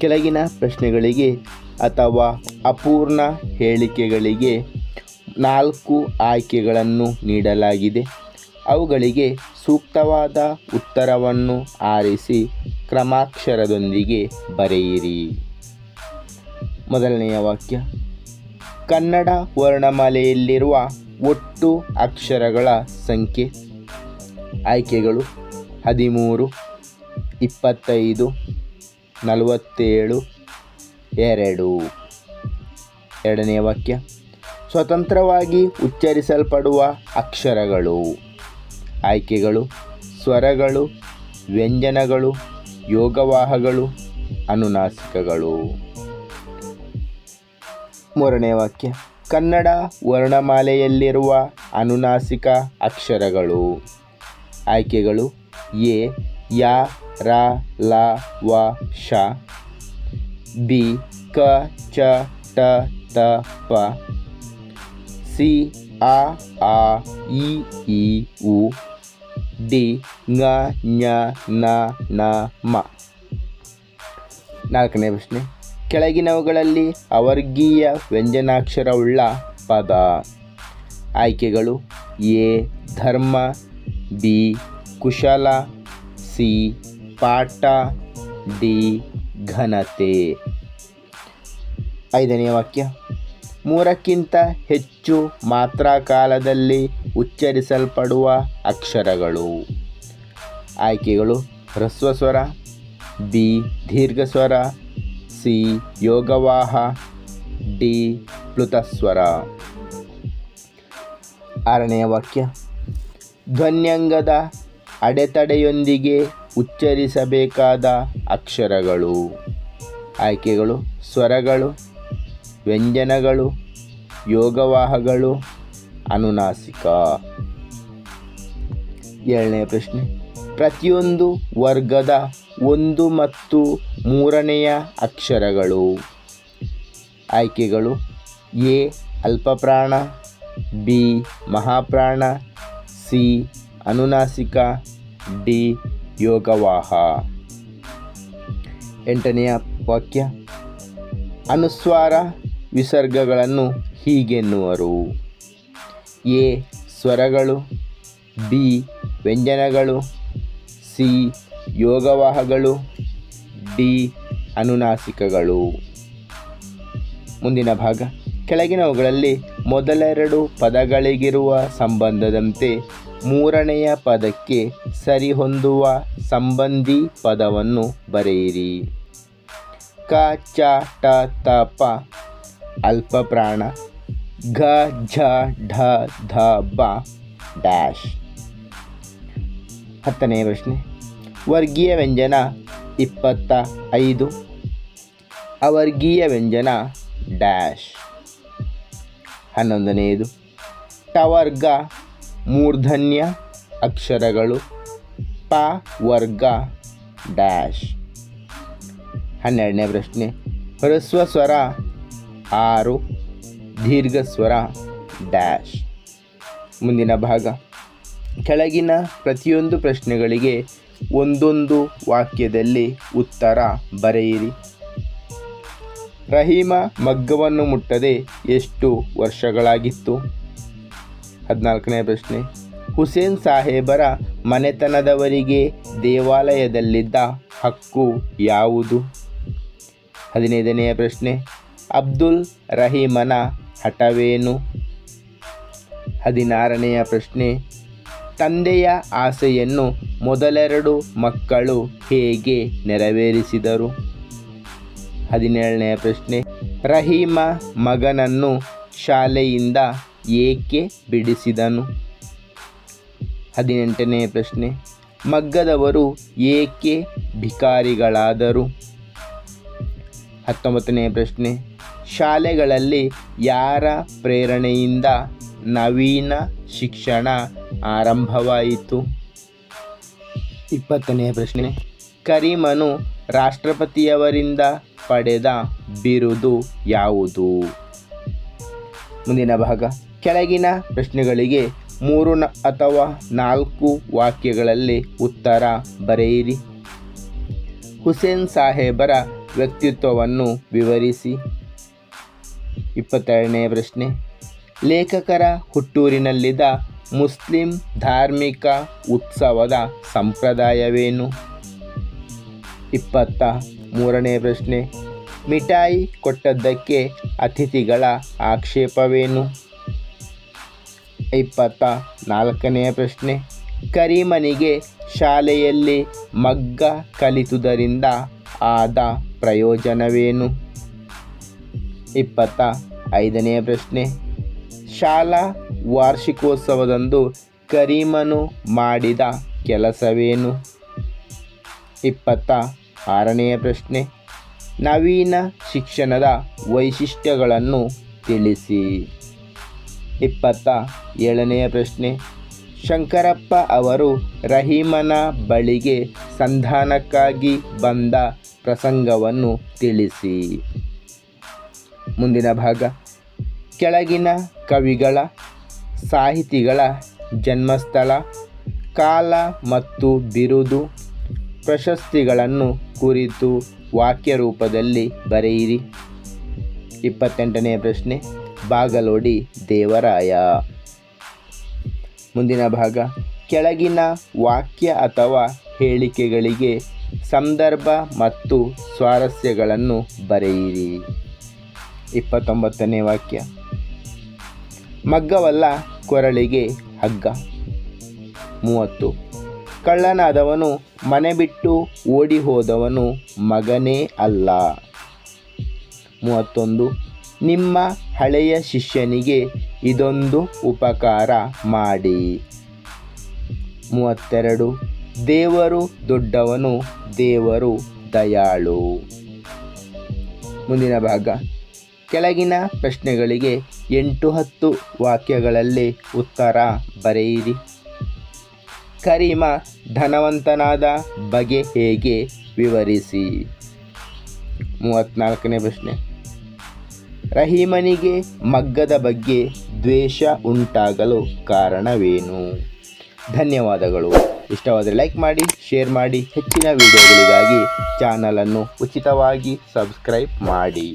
ಕೆಳಗಿನ ಪ್ರಶ್ನೆಗಳಿಗೆ ಅಥವಾ ಅಪೂರ್ಣ ಹೇಳಿಕೆಗಳಿಗೆ ನಾಲ್ಕು ಆಯ್ಕೆಗಳನ್ನು ನೀಡಲಾಗಿದೆ. ಅವುಗಳಿಗೆ ಸೂಕ್ತವಾದ ಉತ್ತರವನ್ನು ಆರಿಸಿ ಕ್ರಮಾಕ್ಷರದೊಂದಿಗೆ ಬರೆಯಿರಿ. ಮೊದಲನೆಯ ವಾಕ್ಯ. ಕನ್ನಡ ವರ್ಣಮಾಲೆಯಲ್ಲಿರುವ ಒಟ್ಟು ಅಕ್ಷರಗಳ ಸಂಖ್ಯೆ. ಆಯ್ಕೆಗಳು ಹದಿಮೂರು, ಇಪ್ಪತ್ತೈದು ನಲವತ್ತೇಳು, ಎರಡು. ಎರಡನೆಯ ವಾಕ್ಯ. ಸ್ವತಂತ್ರವಾಗಿ ಉಚ್ಚರಿಸಲ್ಪಡುವ ಅಕ್ಷರಗಳು, ಆಯ್ಕೆಗಳು, ಸ್ವರಗಳು, ವ್ಯಂಜನಗಳು, ಯೋಗವಾಹಗಳು, ಅನುನಾಸಿಕಗಳು. ಮೂರನೇ ವಾಕ್ಯ. ಕನ್ನಡ ವರ್ಣಮಾಲೆಯಲ್ಲಿರುವ ಅನುನಾಸಿಕ ಅಕ್ಷರಗಳು, ಆಯ್ಕೆಗಳು ಎ ಯ ರ ಲ ವ ಶ ಬಿ ಕ ಚ ಟ ತ ಪ ಸಿ ಆ ಆ ಇ ಈ ಉ ಡಿ ङ ಞ ನ ನ ಮ ನಾಲ್ಕನೇ ಪ್ರಶ್ನೆ. ಕೆಳಗಿನವುಗಳಲ್ಲಿ ಅವರ್ಗೀಯ ವ್ಯಂಜನಾಕ್ಷರವುಳ್ಳ ಪದ. ಆಯ್ಕೆಗಳು ಎ, ಧರ್ಮ, ಬಿ, ಕುಶಲ ಸಿ ಪಾಠ ಡಿ ಘನತೆ. ಐದನೇ ವಾಕ್ಯ. ಮೂರಕ್ಕಿಂತ ಹೆಚ್ಚು ಮಾತ್ರಾ ಕಾಲದಲ್ಲಿ ಉಚ್ಚರಿಸಲ್ಪಡುವ ಅಕ್ಷರಗಳು. ಆಯ್ಕೆಗಳು ಹ್ರಸ್ವ ಸ್ವರ, ಬಿ ದೀರ್ಘಸ್ವರ ಸಿ ಯೋಗವಾಹ, ಡಿ ಪ್ಲುತಸ್ವರ ಆರನೆಯ ವಾಕ್ಯ. ಧ್ವನ್ಯಂಗದ ಅಡೆತಡೆಯೊಂದಿಗೆ ಉಚ್ಚರಿಸಬೇಕಾದ ಅಕ್ಷರಗಳು. ಆಯ್ಕೆಗಳು, ಸ್ವರಗಳು, ವ್ಯಂಜನಗಳು, ಯೋಗವಾಹಗಳು, ಅನುನಾಸಿಕ. ಏಳನೇ ಪ್ರಶ್ನೆ. ಪ್ರತಿಯೊಂದು ವರ್ಗದ ಒಂದು ಮತ್ತು ಮೂರನೆಯ ಅಕ್ಷರಗಳು. ಆಯ್ಕೆಗಳು, ಎ, ಅಲ್ಪಪ್ರಾಣ, ಬಿ, ಮಹಾಪ್ರಾಣ, ಸಿ, ಅನುನಾಸಿಕ ಡಿ ಯೋಗವಾಹ. ಎಂಟನೆಯ ವಾಕ್ಯ. ಅನುಸ್ವಾರ ವಿಸರ್ಗಗಳನ್ನು ಹೀಗೆನ್ನುವರು. ಎ ಸ್ವರಗಳು, ಬಿ ವ್ಯಂಜನಗಳು, ಸಿ ಯೋಗವಾಹಗಳು, ಡಿ ಅನುನಾಸಿಕಗಳು. ಮುಂದಿನ ಭಾಗ. ಕೆಳಗಿನವುಗಳಲ್ಲಿ ಮೊದಲೆರಡು ಪದಗಳಿಗಿರುವ ಸಂಬಂಧದಂತೆ ಮೂರನೆಯ ಪದಕ್ಕೆ ಸರಿಹೊಂದುವ ಸಂಬಂಧಿ ಪದವನ್ನು ಬರೆಯಿರಿ. ಕ, ಚ, ಟ, ತ, ಪ. ಅಲ್ಪಪ್ರಾಣ. ಘ, ಝ, ಢ, ಧ, ಬ, ಡ್ಯಾಶ್. ಹತ್ತನೆಯ ಪ್ರಶ್ನೆ. ವರ್ಗೀಯ ವ್ಯಂಜನ ಇಪ್ಪತ್ತ ಐದು ಅವರ್ಗೀಯ ವ್ಯಂಜನ ಡ್ಯಾಶ್. ಹನ್ನೊಂದನೆಯದು. ಟವರ್ಗ, ಮೂರ್ಧನ್ಯ, ಅಕ್ಷರಗಳು, ಪ, ವರ್ಗ, ಡ್ಯಾಶ್. ಹನ್ನೆರಡನೇ ಪ್ರಶ್ನೆ. ಹ್ರಸ್ವ ಸ್ವರ, ಆರು ದೀರ್ಘ ಸ್ವರ ಡ್ಯಾಶ್. ಮುಂದಿನ ಭಾಗ. ಕೆಳಗಿನ ಪ್ರತಿಯೊಂದು ಪ್ರಶ್ನೆಗಳಿಗೆ ಒಂದೊಂದು ವಾಕ್ಯದಲ್ಲಿ ಉತ್ತರ ಬರೆಯಿರಿ. ರಹೀಮ ಮಗ್ಗವನ್ನು ಮುಟ್ಟದೆ ಎಷ್ಟು ವರ್ಷಗಳಾಗಿತ್ತು? ಹದಿನಾಲ್ಕನೇ ಪ್ರಶ್ನೆ. ಹುಸೇನ್ ಸಾಹೇಬರ ಮನೆತನದವರಿಗೆ ದೇವಾಲಯದಲ್ಲಿದ್ದ ಹಕ್ಕು ಯಾವುದು? ಹದಿನೈದನೆಯ ಪ್ರಶ್ನೆ. ಅಬ್ದುಲ್ ರಹೀಮನ ಹಠವೇನು? ಹದಿನಾರನೆಯ ಪ್ರಶ್ನೆ. ತಂದೆಯ ಆಸೆಯನ್ನು ಮೊದಲೆರಡು ಮಕ್ಕಳು ಹೇಗೆ ನೆರವೇರಿಸಿದರು? ಹದಿನೇಳನೆಯ ಪ್ರಶ್ನೆ. ರಹೀಮ ಮಗನನ್ನು ಶಾಲೆಯಿಂದ ಏಕೆ ಬಿಡಿಸಿದನು? ಹದಿನೆಂಟನೆಯ ಪ್ರಶ್ನೆ. ಮಗ್ಗದವರು ಏಕೆ ಭಿಕಾರಿಗಳಾದರು? ಹತ್ತೊಂಬತ್ತನೆಯ ಪ್ರಶ್ನೆ. ಶಾಲೆಗಳಲ್ಲಿ ಯಾರ ಪ್ರೇರಣೆಯಿಂದ ನವೀನ ಶಿಕ್ಷಣ ಆರಂಭವಾಯಿತು? ಇಪ್ಪತ್ತನೆಯ ಪ್ರಶ್ನೆ. ಕರೀಮನು ರಾಷ್ಟ್ರಪತಿಯವರಿಂದ ಪಡೆದ ಬಿರುದು ಯಾವುದು? ಮುಂದಿನ ಭಾಗ. ಕೆಳಗಿನ ಪ್ರಶ್ನೆಗಳಿಗೆ ಮೂರು ಅಥವಾ ನಾಲ್ಕು ವಾಕ್ಯಗಳಲ್ಲಿ ಉತ್ತರ ಬರೆಯಿರಿ. ಹುಸೇನ್ ಸಾಹೇಬರ ವ್ಯಕ್ತಿತ್ವವನ್ನು ವಿವರಿಸಿ. ಇಪ್ಪತ್ತೆರಡನೇ ಪ್ರಶ್ನೆ. ಲೇಖಕರ ಹುಟ್ಟೂರಿನಲ್ಲಿದ್ದ ಮುಸ್ಲಿಂ ಧಾರ್ಮಿಕ ಉತ್ಸವದ ಸಂಪ್ರದಾಯವೇನು? ಇಪ್ಪತ್ತ. ಮೂರನೇ ಪ್ರಶ್ನೆ, ಮಿಠಾಯಿ ಕೊಟ್ಟದ್ದಕ್ಕೆ ಅತಿಥಿಗಳ ಆಕ್ಷೇಪವೇನು? ಇಪ್ಪತ್ತ ನಾಲ್ಕನೆಯ ಪ್ರಶ್ನೆ, ಕರೀಮನಿಗೆ ಶಾಲೆಯಲ್ಲಿ ಮಗ್ಗ ಕಲಿತುದರಿಂದ ಆದ ಪ್ರಯೋಜನವೇನು? ಇಪ್ಪತ್ತ ಐದನೆಯ ಪ್ರಶ್ನೆ, ಶಾಲಾ ವಾರ್ಷಿಕೋತ್ಸವದಂದು ಕರೀಮನು ಮಾಡಿದ ಕೆಲಸವೇನು? ಇಪ್ಪತ್ತ ಆರನೆಯ ಪ್ರಶ್ನೆ, ನವೀನ ಶಿಕ್ಷಣದ ವೈಶಿಷ್ಟ್ಯಗಳನ್ನು ತಿಳಿಸಿ. ಇಪ್ಪತ್ತ ಏಳನೆಯ ಪ್ರಶ್ನೆ, ಶಂಕರಪ್ಪ ಅವರು ರಹೀಮನ ಬಳಿಗೆ ಸಂಧಾನಕ್ಕಾಗಿ ಬಂದ ಪ್ರಸಂಗವನ್ನು ತಿಳಿಸಿ. ಮುಂದಿನ ಭಾಗ, ಕೆಳಗಿನ ಕವಿಗಳ ಸಾಹಿತಿಗಳ ಜನ್ಮಸ್ಥಳ, ಕಾಲ ಮತ್ತು ಬಿರುದು ಪ್ರಶಸ್ತಿಗಳನ್ನು ಕುರಿತು ವಾಕ್ಯ ರೂಪದಲ್ಲಿ ಬರೆಯಿರಿ. ಇಪ್ಪತ್ತೆಂಟನೇ ಪ್ರಶ್ನೆ, ಬಾಗಲೋಡಿ ದೇವರಾಯ. ಮುಂದಿನ ಭಾಗ, ಕೆಳಗಿನ ವಾಕ್ಯ ಅಥವಾ ಹೇಳಿಕೆಗಳಿಗೆ ಸಂದರ್ಭ ಮತ್ತು ಸ್ವಾರಸ್ಯಗಳನ್ನು ಬರೆಯಿರಿ. ಇಪ್ಪತ್ತೊಂಬತ್ತನೇ ವಾಕ್ಯ, ಮಗ್ಗವಲ್ಲ ಕೊರಳಿಗೆ ಹಗ್ಗ. ಮೂವತ್ತು ಕಳ್ಳನಾದವನು ಮನೆ ಬಿಟ್ಟು ಓಡಿ ಹೋದವನು ಮಗನೇ ಅಲ್ಲ. ಮೂವತ್ತೊಂದು, ನಿಮ್ಮ ಹಳೆಯ ಶಿಷ್ಯನಿಗೆ ಇದೊಂದು ಉಪಕಾರ ಮಾಡಿ. ಮೂವತ್ತೆರಡು, ದೇವರು ದೊಡ್ಡವನು, ದೇವರು ದಯಾಳು. ಮುಂದಿನ ಭಾಗ, ಕೆಳಗಿನ ಪ್ರಶ್ನೆಗಳಿಗೆ ಎಂಟು ಹತ್ತು ವಾಕ್ಯಗಳಲ್ಲಿ ಉತ್ತರ ಬರೆಯಿರಿ. ಕರೀಮ ಧನವಂತನಾದ ಬಗೆ ಹೇಗೆ ವಿವರಿಸಿ. ಮೂವತ್ತ್ನಾಲ್ಕನೇ ಪ್ರಶ್ನೆ. ರಹೀಮನಿಗೆ ಮಗ್ಗದ ಬಗ್ಗೆ ದ್ವೇಷ ಉಂಟಾಗಲು ಕಾರಣವೇನು? ಧನ್ಯವಾದಗಳು. ಇಷ್ಟವಾದರೆ ಲೈಕ್ ಮಾಡಿ, ಶೇರ್ ಮಾಡಿ. ಹೆಚ್ಚಿನ ವಿಡಿಯೋಗಳಿಗಾಗಿ ಚಾನಲನ್ನು ಉಚಿತವಾಗಿ ಸಬ್ಸ್ಕ್ರೈಬ್ ಮಾಡಿ.